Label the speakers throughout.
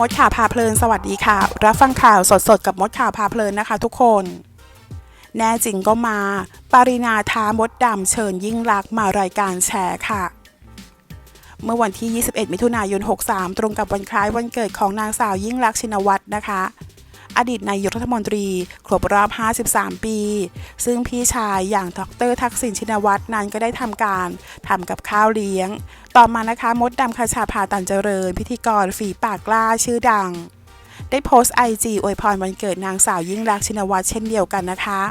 Speaker 1: มดข่าวพาเพลินสวัสดีค่ะ รับฟังข่าวสดๆ กับมดข่าวพาเพลินนะคะทุกคน แน่จริงก็มา ปารินาท้ามดดำเชิญยิ่งลักษณ์มารายการแชร์ค่ะ เมื่อวันที่ 21 มิถุนายน 63 ตรงกับวันคล้ายวันเกิดของนางสาวยิ่งลักษณ์ชินวัตรนะคะ อดีตนายกรัฐมนตรี ครบรอบ 53 ปี ซึ่งพี่ชายอย่างดรทักษิณชินวัตรนั้นก็ได้ทำการทำกับข้าวเลี้ยง ต่อมานะคะมดดำคชาพาตันเจริญ พิธีกรฝีปากกล้าชื่อดัง ได้โพสต์ไอจีอวยพรวันเกิดนางสาวยิ่งรักชินวัตรเช่นเดียวกันนะคะ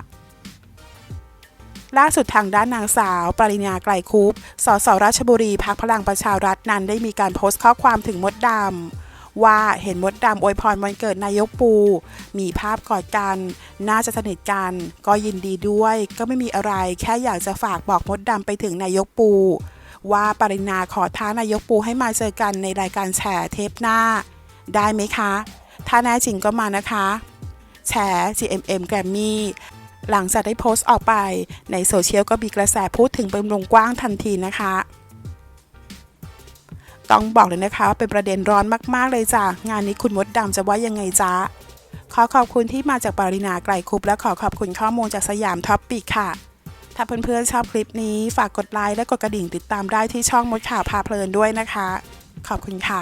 Speaker 1: ล่าสุดทางด้านนางสาว ปริญญาไกลคุป สสราชบุรีพักพลังประชารัฐนั้นได้มีการโพสต์ข้อความถึงมดดำ ว่าเห็นมดดำอวยพรวันเกิดนายกปู มีภาพกอดกัน น่าจะสนิทกัน ก็ยินดีด้วย ก็ไม่มีอะไร แค่อยากจะฝากบอกมดดำไปถึงนายกปู ว่าปรินาขอท้านายกปูให้มาเจอกันในรายการแฉเทปหน้า ได้ไหมคะ ถ้าแน่จริงก็มานะคะแฉ GMM Grammy หลังจากได้โพสต์ออกไปในโซเชียลก็มีกระแสพูดถึงเป็นวงกว้างทันทีนะคะ ต้องบอกเลยนะคะว่าเป็นประเด็นร้อนมากๆเลยจ้ะ งานนี้คุณมดดำจะว่ายังไงจ้าขอขอบคุณที่มาจากปรินาไกลคุปและขอขอบคุณข้อมูลจากสยามท็อปปิกค่ะ ถ้าเพื่อนๆชอบคลิปนี้ฝากกดไลค์และกดกระดิ่งติดตามได้ที่ช่องมดข่าวพาเพลินด้วยนะคะ ขอบคุณค่ะ